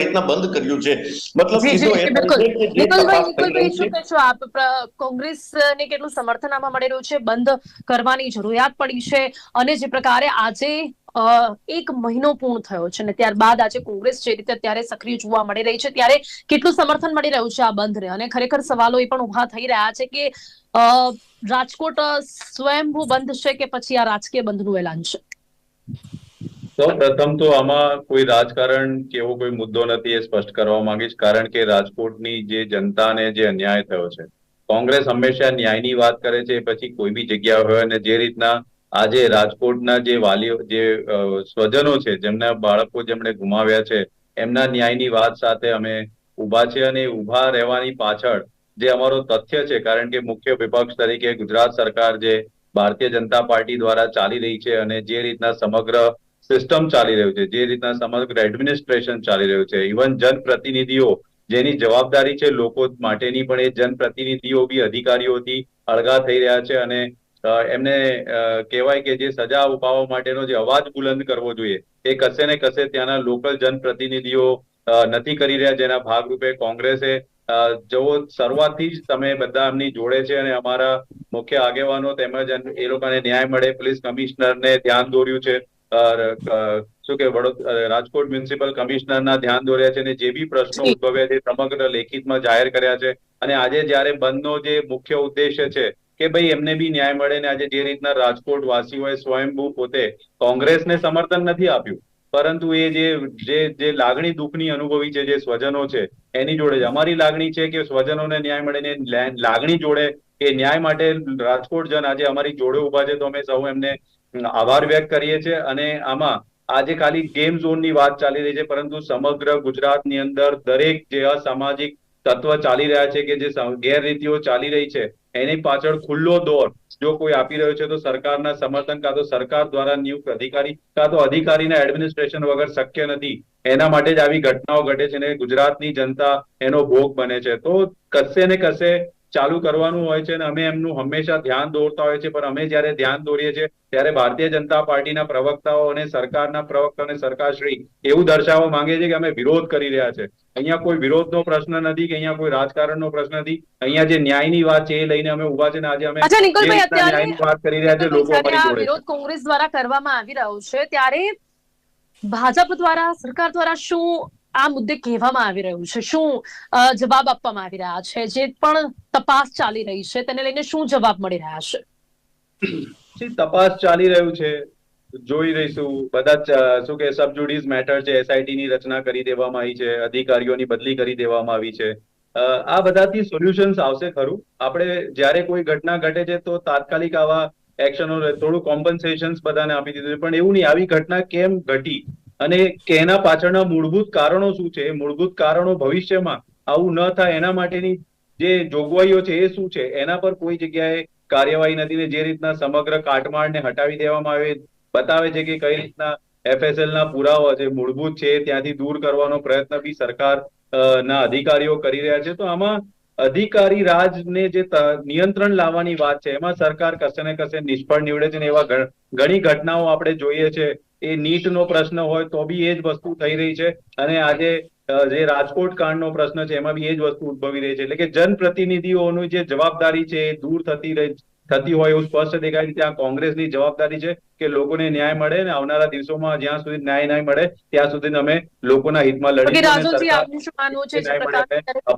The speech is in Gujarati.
રીતના બંધ કર્યું છે. મતલબ જી સીધો જી એ બિલકુલ. થાય છે કે જે નિકુલભાઈ તપાસ થઈ નિકુલભાઈ રહી છે, શું કહેશો આપ? પ્ર- કોંગ્રેસને કેટલું સમર્થન આમાં મળી રહ્યું છે? બંધ કરવાની જરૂરિયાત પડી છે અને જે પ્રકારે આજે એક મહિનો પૂર્ણ થયો છે અને ત્યારબાદ આજે કોંગ્રેસ જે રીતે અત્યારે સક્રિય જોવા મળી રહી છે ત્યારે કેટલું સમર્થન મળી રહ્યું છે આ બંધને? અને ખરેખર સવાલો એ પણ ઊભા થઈ રહ્યા છે કે રાજકોટ સ્વયંભૂ બંધ છે કે પછી આ રાજકીય બંધનું એલાન છે? તો પ્રથમ તો આમાં કોઈ રાજકારણ કે એવો કોઈ મુદ્દો નથી એ સ્પષ્ટ કરવા માંગીશ, કારણ કે રાજકોટની જે જનતાને જે અન્યાય થયો છે, કોંગ્રેસ હંમેશા ન્યાયની વાત કરે છે પછી કોઈ બી જગ્યા હોય અને જે રીતના આજે રાજકોટના જે વાલીઓ, જે સ્વજનો છે, જેમના બાળકો જેમણે ગુમાવ્યા છે, એમના ન્યાયની વાત સાથે અમે ઊભા છે અને ઊભા રહેવાની પાછળ જે અમારો તથ્ય છે, કારણ કે મુખ્ય વિપક્ષ તરીકે ગુજરાત સરકાર જે ભારતીય જનતા પાર્ટી દ્વારા ચાલી રહી છે અને જે રીતના સમગ્ર સિસ્ટમ ચાલી રહ્યું છે. જે રીતના સમગ્ર એડમિનિસ્ટ્રેશન ચાલી રહ્યું છે. ઇવન જનપ્રતિનિધિઓ, જેની જવાબદારી છે લોકો માટેની પણ એ જનપ્રતિનિધિઓ બી અધિકારીઓથી અળગા થઈ રહ્યા છે અને એમને કહેવાય કે જે સજા અપાવવા માટેનો જે અવાજ બુલંદ કરવો જોઈએ, એ કશે ને કશે ત્યાંના લોકલ જનપ્રતિનિધિઓ નથી કરી રહ્યા જેના ભાગરૂપે કોંગ્રેસે જેવો શરૂઆતથી જ તમે બધા એમની જોડે છે અને અમારા મુખ્ય આગેવાનો તેમજ એ લોકોને ન્યાય મળે, પોલીસ કમિશનરને ધ્યાન દોર્યું છે. શું કે રાજકોટ મ્યુનિસિપલ કમિશનરના ધ્યાન દોર્યા છે અને જે બી પ્રશ્નો. ઉદ્ભવ્યા છે સમગ્ર લેખિતમાં જાહેર કર્યા છે અને આજે જ્યારે બંધનો જે મુખ્ય ઉદ્દેશ્ય છે કે ભાઈ એમને બી ન્યાય મળે ને આજે જે રીતના રાજકોટ વાસીઓએ સ્વયંભૂ પોતે કોંગ્રેસને સમર્થન નથી આપ્યું પરંતુ એ જે જે જે લાગણી દુઃખની અનુભવી છે, જે સ્વજનો છે, એની જોડે જ. અમારી લાગણી છે કે સ્વજનોને ન્યાય મળે ને લાગણી જોડે કે ન્યાય માટે રાજકોટ જન આજે અમારી જોડે ઊભા છે, તો અમે સૌ એમને આભાર વ્યક્ત કરીએ છીએ અને આમાં આજે ખાલી ગેમ ઝોનની વાત ચાલી રહી છે, પરંતુ સમગ્ર ગુજરાતની અંદર દરેક જે અસામાજિક તત્વ ચાલી રહ્યા છે કે જે ગેરરીતિઓ ચાલી રહી છે, એની પાછળ ખુલ્લો દોર જો કોઈ આપી રહ્યો છે તો સરકારના સમર્થન કાં તો સરકાર દ્વારા નિયુક્ત અધિકારી કાં તો અધિકારીના એડમિનિસ્ટ્રેશન વગર શક્ય નથી. એના માટે જ આવી ઘટનાઓ ઘટે છે અને ગુજરાતની જનતા એનો ભોગ બને છે. તો કશે ને કશે ચાલુ કરવાનું હોય છે અને અમે એમનું હંમેશા ધ્યાન દોરતા હોય છે. પણ અમે જ્યારે ધ્યાન દોરીએ છીએ ત્યારે ભારતીય જનતા પાર્ટીના પ્રવક્તાઓ અને સરકારના પ્રવક્તા અને સરકારશ્રી એવું દર્શાવવા માંગે છે કે અમે વિરોધ કરી રહ્યા છે. અહીંયા કોઈ વિરોધનો પ્રશ્ન નથી કે અહીંયા કોઈ રાજકારણનો પ્રશ્ન નથી. અહીંયા જે ન્યાયની વાત છે એ લઈને અમે ઊભા છે ને આજે અમે ન્યાયની વાત કરી રહ્યા છે લોકો અમારી વિરોધ કોંગ્રેસ દ્વારા કરવામાં આવી રહ્યો છે ત્યારે ભાજપ દ્વારા સરકાર દ્વારા શું આ મુદ્દે કહેવામાં આવી રહ્યું છે. શું જવાબ આપવામાં આવી રહ્યા છે? જે પણ તપાસ ચાલી રહી છે, તેને લઈને શું જવાબ મળી રહ્યા છે? તપાસ ચાલી રહ્યું છે. જોઈ રહીશું. બધા શું કે સબજુડિસ મેટર છે એસઆઈટી ની રચના કરી દેવામાં આવી છે, અધિકારીઓની બદલી કરી દેવામાં આવી છે. આ બધાથી સોલ્યુશન્સ આવશે ખરું. આપણે જ્યારે કોઈ ઘટના ઘટે છે, તો તાત્કાલિક આવા એક્શનો થોડું કોમ્પન્સેશન્સ બધાને આપી દીધું પણ એવું નહીં, આવી ઘટના કેમ ઘટી? અને કે એના પાછળના મૂળભૂત કારણો શું છે? મૂળભૂત કારણો ભવિષ્યમાં આવું ન થાય એના માટેની જે જોગવાઈઓ છે એ શું છે? એના પર કોઈ જગ્યાએ કાર્યવાહી નથી ને જે રીતના સમગ્ર કાટમાળને હટાવી દેવામાં આવે, બતાવે છે કે કઈ રીતના એફએસએલ ના પુરાવા છે, મૂળભૂત છે, ત્યાંથી દૂર કરવાનો પ્રયત્ન બી સરકાર ના અધિકારીઓ કરી રહ્યા છે. તો આમાં અધિકારી રાજને જે નિયંત્રણ લાવવાની વાત છે, એમાં સરકાર કશે ને કશે નિષ્ફળ નીવડે છે ને એવા ઘણી ઘટનાઓ આપણે જોઈએ છે. એ નીટનો પ્રશ્ન હોય તો બી એ જ વસ્તુ થઈ રહી છે. અને આજે જે રાજકોટ કાંડનો પ્રશ્ન છે એમાં બી એ જ વસ્તુ ઉદભવી રહી છે. એટલે કે જનપ્રતિનિધિઓની જે જવાબદારી છે એ દૂર થતી રહી થતી હોય એવું સ્પષ્ટ દેખાય છે. ત્યાં કોંગ્રેસની જવાબદારી છે કે લોકોને ન્યાય મળે ને આવનારા દિવસોમાં જ્યાં સુધી ન્યાય નહીં મળે ત્યાં સુધી અમે લોકોના હિતમાં બાકી